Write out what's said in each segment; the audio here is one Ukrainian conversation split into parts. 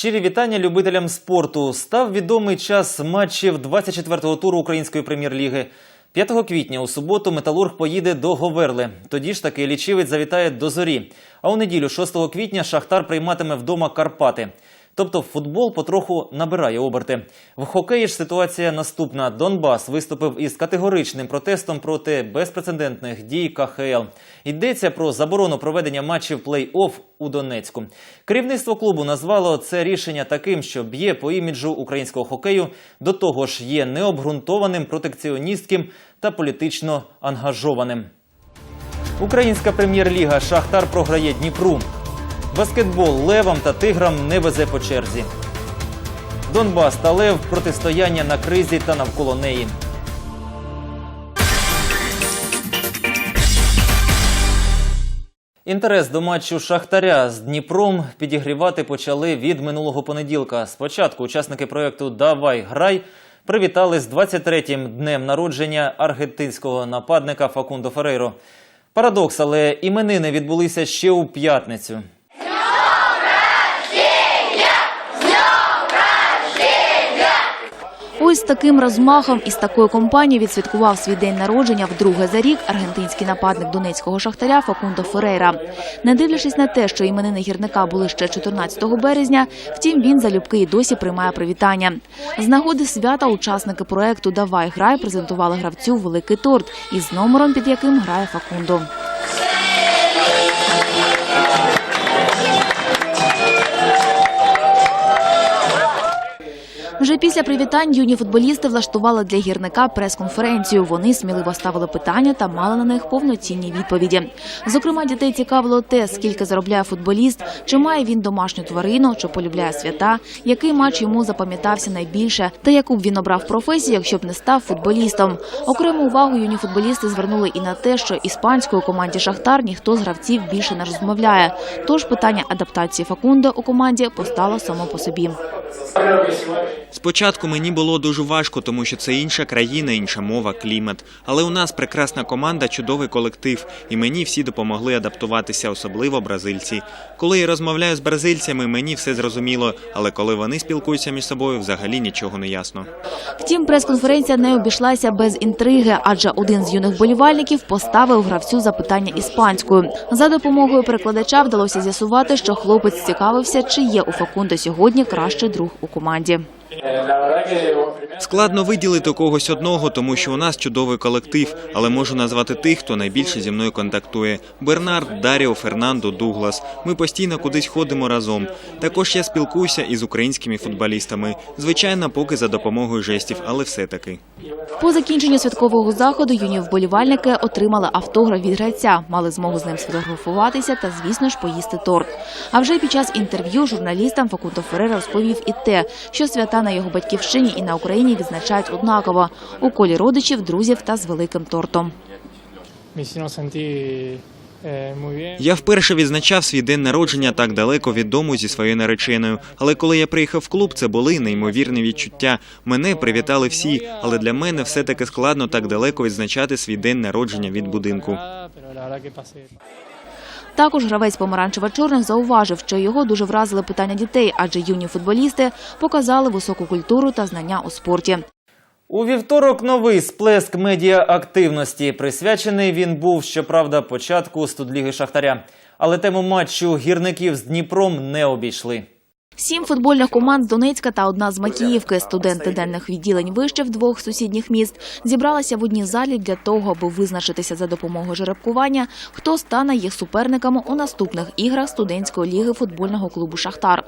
Щирі вітання любителям спорту. Став відомий час матчів 24-го туру української прем'єр-ліги. 5 квітня у суботу Металург поїде до Говерли. Тоді ж таки лічівець завітає до зорі. А у неділю, 6 квітня, Шахтар прийматиме вдома Карпати. Тобто футбол потроху набирає оберти. В хокеї ж ситуація наступна. Донбас виступив із категоричним протестом проти безпрецедентних дій КХЛ. Йдеться про заборону проведення матчів плей-офф у Донецьку. Керівництво клубу назвало це рішення таким, що б'є по іміджу українського хокею, до того ж є необґрунтованим, протекціоністським та політично ангажованим. Українська прем'єр-ліга Шахтар програє Дніпру. Баскетбол левам та тиграм не везе по черзі. Донбас та Лев протистояння на кризі та навколо неї. Інтерес до матчу Шахтаря з Дніпром підігрівати почали від минулого понеділка. Спочатку учасники проєкту Давай грай привітали з 23-м днем народження аргентинського нападника Факундо Ферейро. Парадокс, але іменини відбулися ще у п'ятницю. Ось таким розмахом і з такою компанією відсвяткував свій день народження вдруге за рік аргентинський нападник донецького шахтаря Факундо Ферейра. Не дивлячись на те, що іменини гірника були ще 14 березня, втім він залюбки і досі приймає привітання. З нагоди свята учасники проекту Давай грай презентували гравцю великий торт із номером, під яким грає Факундо. Після привітань юні футболісти влаштували для гірника прес-конференцію. Вони сміливо ставили питання та мали на них повноцінні відповіді. Зокрема, дітей цікавило те, скільки заробляє футболіст, чи має він домашню тварину, чи полюбляє свята, який матч йому запам'ятався найбільше, та яку б він обрав професію, якщо б не став футболістом. Окрему увагу юні футболісти звернули і на те, що іспанської команді Шахтар ніхто з гравців більше не розмовляє. Тож питання адаптації Факундо у команді постало само по собі. Спочатку мені було дуже важко, тому що це інша країна, інша мова, клімат. Але у нас прекрасна команда, чудовий колектив, і мені всі допомогли адаптуватися, особливо бразильці. Коли я розмовляю з бразильцями, мені все зрозуміло, але коли вони спілкуються між собою, взагалі нічого не ясно. Втім, прес-конференція не обійшлася без інтриги, адже один з юних болівальників поставив гравцю запитання іспанською. За допомогою перекладача вдалося з'ясувати, що хлопець цікавився, чи є у Факунда сьогодні кращий друг у команді. Складно виділити когось одного, тому що у нас чудовий колектив, але можу назвати тих, хто найбільше зі мною контактує: Бернард, Даріо, Фернандо, Дуглас. Ми постійно кудись ходимо разом. Також я спілкуюся із українськими футболістами. Звичайно, поки за допомогою жестів, але все таки. По закінченню святкового заходу юні вболівальники отримали автограф від гравця, мали змогу з ним сфотографуватися та, звісно ж, поїсти торт. А вже під час інтерв'ю журналістам Факунто Ферера розповів і те, що свята на його батьківщині і на Україні відзначають однаково у колі родичів, друзів та з великим тортом. Я вперше відзначав свій день народження так далеко від дому зі своєю нареченою. Але коли я приїхав в клуб, це були неймовірні відчуття. Мене привітали всі, але для мене все таки складно так далеко відзначати свій день народження від будинку. Також гравець помаранчево-чорних зауважив, що його дуже вразили питання дітей, адже юні футболісти показали високу культуру та знання у спорті. У вівторок новий сплеск медіа-активності. Присвячений він був, щоправда, початку студліги Шахтаря. Але тему матчу гірників з Дніпром не обійшли. Сім футбольних команд з Донецька та одна з Макіївки, студенти денних відділень вишів двох сусідніх міст, зібралися в одній залі для того, аби визначитися за допомогою жеребкування, хто стане їх суперниками у наступних іграх студентської ліги футбольного клубу Шахтар.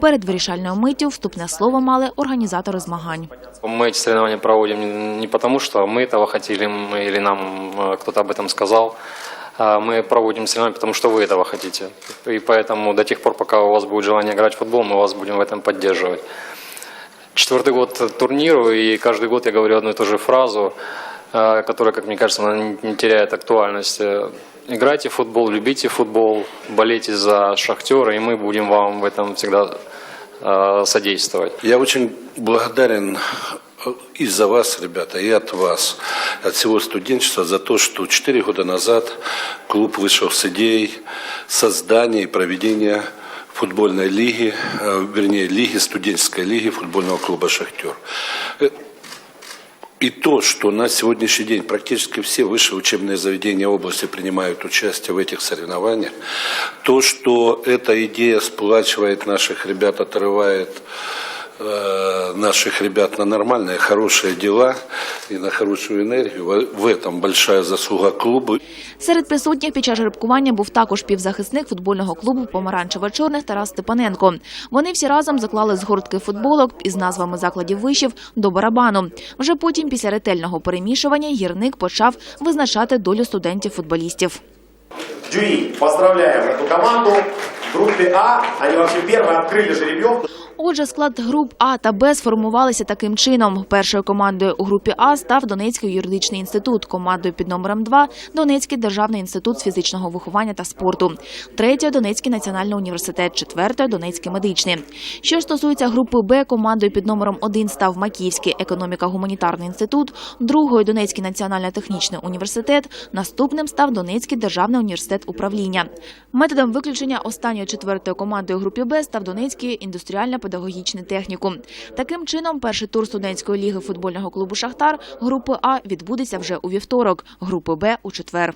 Перед вирішальною миттю вступне слово мали організатори змагань. Мы эти соревнования проводим не- не потому, что мы этого хотели м, или нам э, кто-то об этом сказал. А Мы проводим соревнования, потому что вы этого хотите. И поэтому до тех пор, пока у вас будет желание играть в футбол, мы вас будем в этом поддерживать. Четвертый год турниру, и каждый год я говорю одну и ту же фразу, э, которая, как мне кажется, она не- теряет актуальность. Э, Играйте в футбол, любите футбол, болейте за «Шахтера», и мы будем вам в этом всегда э, содействовать. Я очень благодарен и за вас, ребята, и от вас, от всего студенчества, за то, что четыре года назад клуб вышел с идеей создания и проведения футбольной лиги, э, вернее, лиги, студенческой лиги футбольного клуба «Шахтер». И то, что на сегодняшний день практически все высшие учебные заведения области принимают участие в этих соревнованиях, то, что эта идея сплачивает наших ребят, отрывает наших ребят на нормальные, хорошие дела и на хорошую энергию, в в этом большая заслуга клуба. Серед присутніх під час жеребкування був також півзахисник футбольного клубу помаранчево-чорних Тарас Степаненко. Вони всі разом заклали згортки футболок із назвами закладів вишів до барабану. Вже потім, після ретельного перемішування, гірник почав визначати долю студентів-футболістів. Жюри, поздравляем эту команду. В группе А они вообще первые открыли жеребьевку. Отже, склад груп А та Б сформувалися таким чином. Першою командою у групі А став Донецький юридичний інститут, командою під номером 2 – Донецький державний інститут з фізичного виховання та спорту, третьою – Донецький національний університет, четвертою – Донецький медичний. Що стосується групи Б, командою під номером 1 став Макіївський економіко-гуманітарний інститут, другою – Донецький національно-технічний університет, наступним став Донецький державний університет управління. Методом виключення останньої четвертої команди у групі Б став Донецький індустріально-педагогічний технікум. Таким чином, перший тур студентської ліги футбольного клубу Шахтар групи А відбудеться вже у вівторок, групи Б у четвер.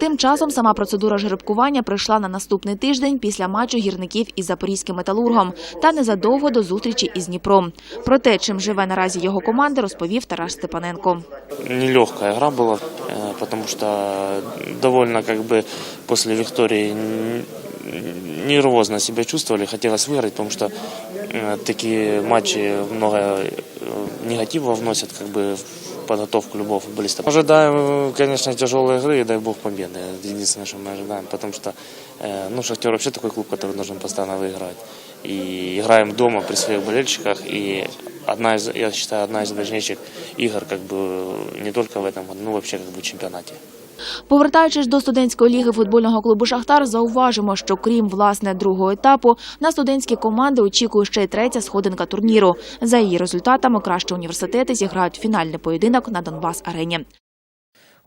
Тим часом сама процедура жеребкування прийшла на наступний тиждень після матчу гірників із запорізьким металургом та незадовго до зустрічі із Дніпром. Про те, чим живе наразі його команда, розповів Тарас Степаненко. нелегкая игра была, э, потому что довольно как бы после Виктории н- нервозно себя чувствовали, хотелось выиграть, потому что э, такие матчи много э, негатива вносят как бы в подготовку любого футболиста. Ожидаем, э, конечно, тяжелой игры и дай бог победы. Это единственное, что мы ожидаем, потому что э, ну, Шахтер вообще такой клуб, который должен постоянно выиграть. И играем дома при своих болельщиках, и одна из, я считаю, одна из важнейших игр как бы не только в этом но вообще как бы в чемпионате. Повертаючись до студентської ліги футбольного клубу Шахтар, зауважимо, що крім власне другого етапу, на студентські команди очікує ще й третя сходинка турніру. За її результатами кращі університети зіграють фінальний поєдинок на Донбас арені.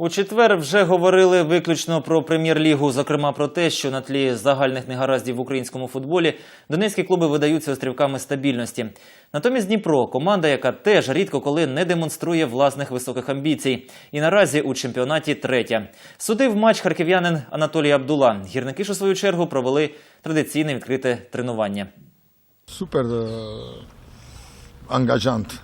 У четвер вже говорили виключно про прем'єр-лігу, зокрема про те, що на тлі загальних негараздів в українському футболі донецькі клуби видаються острівками стабільності. Натомість Дніпро команда, яка теж рідко коли не демонструє власних високих амбіцій, і наразі у чемпіонаті третя. Судив матч харків'янин Анатолій Абдула. Гірники ж у свою чергу провели традиційне відкрите тренування. супер е, ангажант.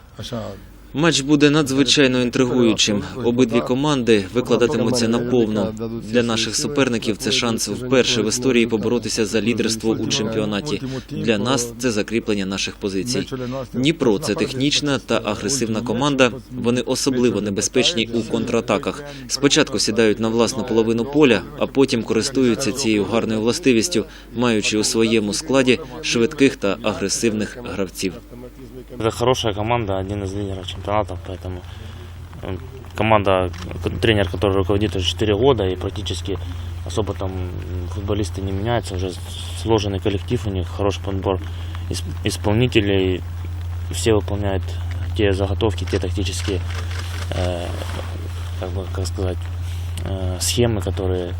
Матч буде надзвичайно інтригуючим. Обидві команди викладатимуться наповну. Для наших суперників це шанс вперше в історії поборотися за лідерство у чемпіонаті. Для нас це закріплення наших позицій. Дніпро це технічна та агресивна команда. Вони особливо небезпечні у контратаках. Спочатку сідають на власну половину поля, а потім користуються цією гарною властивістю, маючи у своєму складі швидких та агресивних гравців. Это хорошая команда, один из лидеров чемпионата, поэтому э, команда, тренер, который руководит уже 4 года, и практически особо там футболисты не меняются, уже сложенный коллектив, у них хороший подбор исп- исполнителей, все выполняют те заготовки, те тактические, э, как бы, как сказать, э, схемы, которые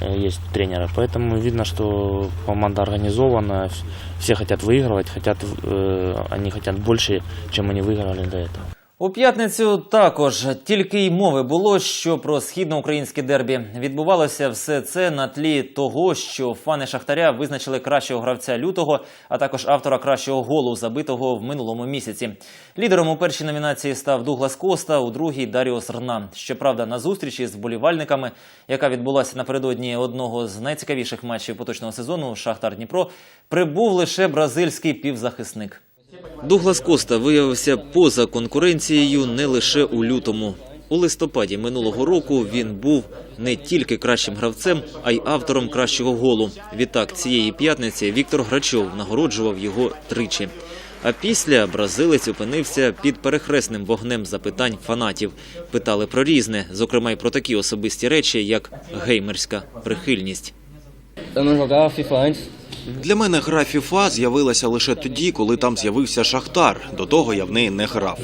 есть у тренера. Поэтому видно, что команда организована, в- все хотят выигрывать, хотят, э, они хотят больше, чем они выиграли до этого. У п'ятницю також тільки й мови було, що про східноукраїнське дербі відбувалося все це на тлі того, що фани Шахтаря визначили кращого гравця лютого, а також автора кращого голу, забитого в минулому місяці. Лідером у першій номінації став Дуглас Коста, у другій Даріос Рна. Щоправда, на зустрічі з вболівальниками, яка відбулася напередодні одного з найцікавіших матчів поточного сезону Шахтар Дніпро, прибув лише бразильський півзахисник. Дуглас Коста виявився поза конкуренцією не лише у лютому. У листопаді минулого року він був не тільки кращим гравцем, а й автором кращого голу. Відтак цієї п'ятниці Віктор Грачов нагороджував його тричі. А після бразилець опинився під перехресним вогнем запитань фанатів. Питали про різне, зокрема й про такі особисті речі, як геймерська прихильність. Для мене гра FIFA з'явилася лише тоді, коли там з'явився Шахтар. До того я в неї не грав.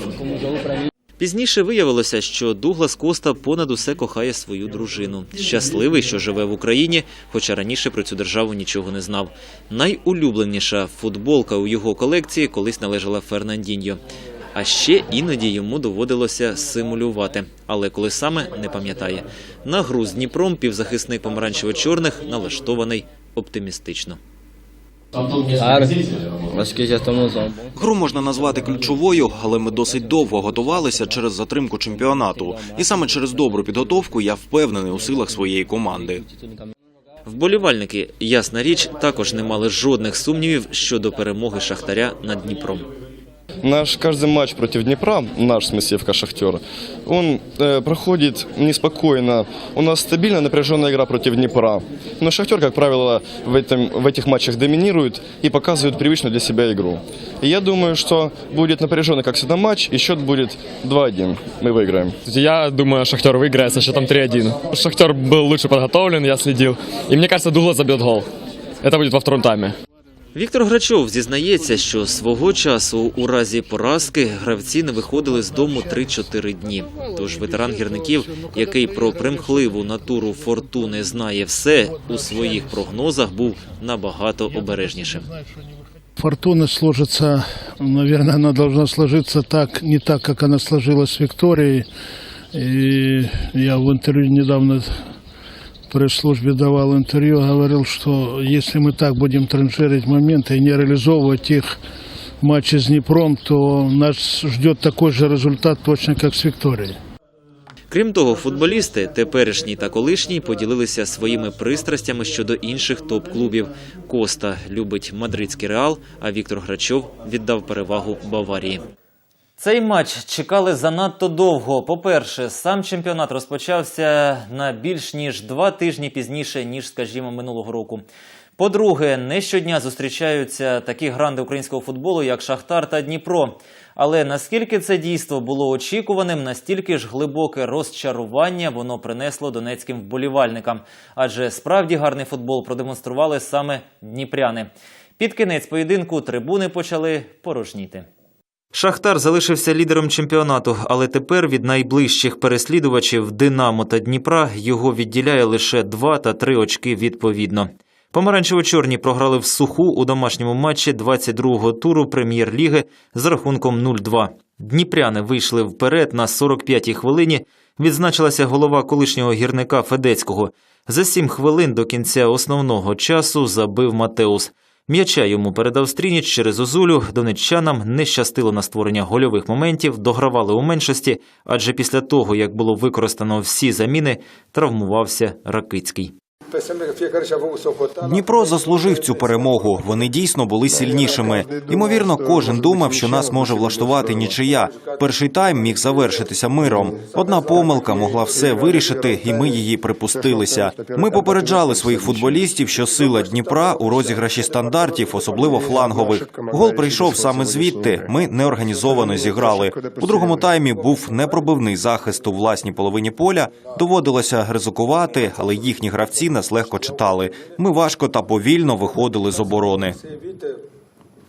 Пізніше виявилося, що Дуглас Коста понад усе кохає свою дружину. Щасливий, що живе в Україні, хоча раніше про цю державу нічого не знав. Найулюбленіша футболка у його колекції колись належала Фернандіньо. А ще іноді йому доводилося симулювати, але коли саме не пам'ятає. На гру з Дніпром півзахисник помаранчево-чорних налаштований оптимістично. Гру можна назвати ключовою, але ми досить довго готувалися через затримку чемпіонату. І саме через добру підготовку я впевнений у силах своєї команди. Вболівальники, ясна річ, також не мали жодних сумнівів щодо перемоги Шахтаря над Дніпром. Наш каждый матч против Днепра, наш, ФК Шахтер, он э, проходит неспокойно. У нас стабильная напряженная игра против Днепра. Но Шахтер, как правило, в, этом, в этих матчах доминирует и показывает привычную для себя игру. И я думаю, что будет напряженный, как всегда, матч, и счет будет 2-1. Мы выиграем. Я думаю, Шахтер выиграет со счетом 3-1. Шахтер был лучше подготовлен, я следил. И мне кажется, Дуглас забьет гол. Это будет во втором тайме. Віктор Грачов зізнається, що свого часу у разі поразки гравці не виходили з дому 3-4 дні. Тож ветеран гірників, який про примхливу натуру фортуни знає все, у своїх прогнозах був набагато обережнішим. Фортуна сложится, наверное, она должна сложиться так, не так, как она сложилась с Викторией. И я в интервью недавно пресс-службе давал интервью, говорил, что если мы так будем транжирить моменты и не реализовывать их в матче с Днепром, то нас ждет такой же результат, точно как с Викторией. Крім того, футболісти, теперішній та колишній, поділилися своїми пристрастями щодо інших топ-клубів. Коста любить мадридський реал, а Віктор Грачов віддав перевагу Баварії. Цей матч чекали занадто довго. По-перше, сам чемпіонат розпочався на більш ніж два тижні пізніше, ніж, скажімо, минулого року. По-друге, не щодня зустрічаються такі гранди українського футболу, як Шахтар та Дніпро. Але наскільки це дійство було очікуваним, настільки ж глибоке розчарування воно принесло донецьким вболівальникам. Адже справді гарний футбол продемонстрували саме дніпряни. Під кінець поєдинку трибуни почали порожніти. Шахтар залишився лідером чемпіонату, але тепер від найближчих переслідувачів Динамо та Дніпра його відділяє лише 2 та 3 очки відповідно. Помаранчево-чорні програли в суху у домашньому матчі 22-го туру прем'єр-ліги з рахунком 0-2. Дніпряни вийшли вперед на 45-й хвилині. Відзначилася голова колишнього гірника Федецького. За сім хвилин до кінця основного часу забив Матеус. М'яча йому передав Стрініч через Озулю. Донеччанам не щастило на створення гольових моментів, догравали у меншості, адже після того, як було використано всі заміни, травмувався Ракицький. Дніпро заслужив цю перемогу. Вони дійсно були сильнішими. Ймовірно, кожен думав, що нас може влаштувати нічия. Перший тайм міг завершитися миром. Одна помилка могла все вирішити, і ми її припустилися. Ми попереджали своїх футболістів, що сила Дніпра у розіграші стандартів, особливо флангових. Гол прийшов саме звідти. Ми неорганізовано зіграли. У другому таймі був непробивний захист у власній половині поля. Доводилося ризикувати, але їхні гравці нас легко читали. Ми важко та повільно виходили з оборони.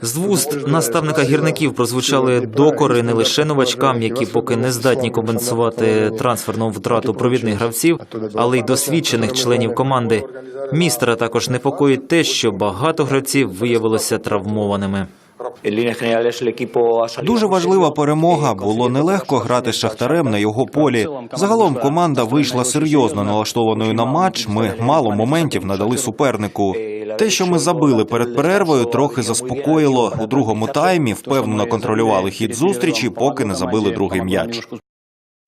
З вуст наставника гірників прозвучали докори не лише новачкам, які поки не здатні компенсувати трансферну втрату провідних гравців, але й досвідчених членів команди. Містера також непокоїть те, що багато гравців виявилося травмованими. Дуже важлива перемога. Було нелегко грати з шахтарем на його полі. Загалом команда вийшла серйозно налаштованою на матч. Ми мало моментів надали супернику. Те, що ми забили перед перервою, трохи заспокоїло. У другому таймі впевнено контролювали хід зустрічі, поки не забили другий м'яч.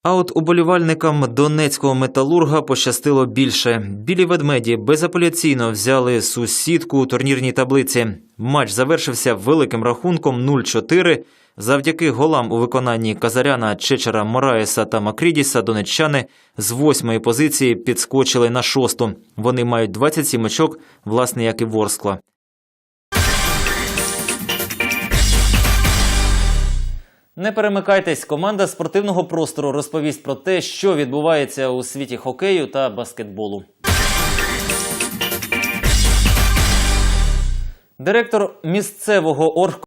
А от уболівальникам донецького металурга пощастило більше. Білі ведмеді безапеляційно взяли сусідку у турнірній таблиці. Матч завершився великим рахунком 0-4. Завдяки голам у виконанні Казаряна, Чечера, Мораєса та Макрідіса донеччани з восьмої позиції підскочили на шосту. Вони мають 27 очок, власне, як і Ворскла. Не перемикайтесь, команда спортивного простору розповість про те, що відбувається у світі хокею та баскетболу. Директор місцевого орг